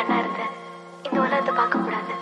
கண்ணா இருந்தேன் இந்த உலகத்தை பார்க்க கூடாது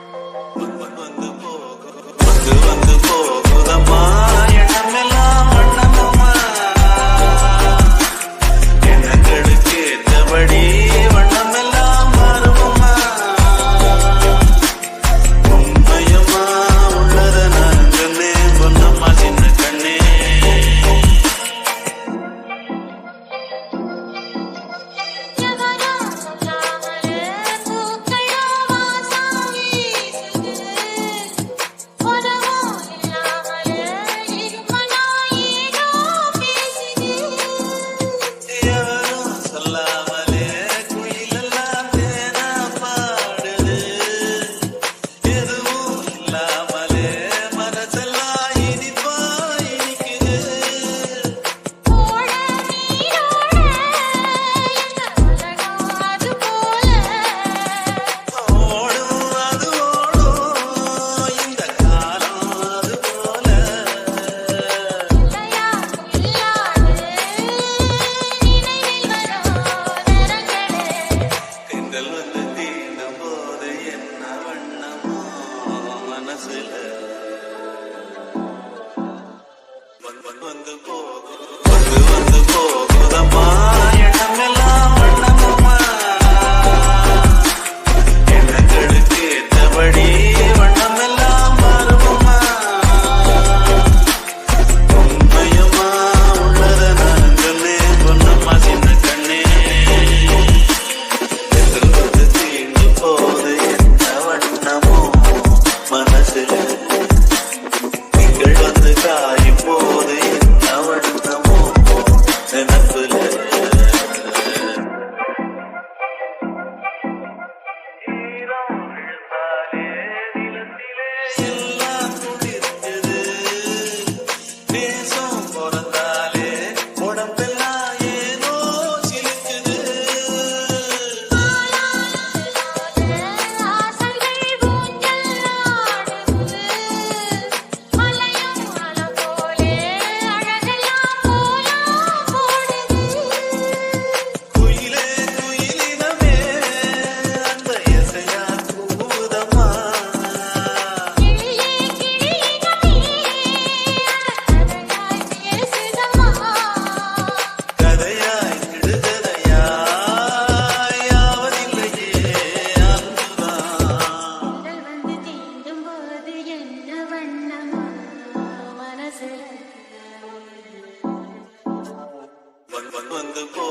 வந்து போ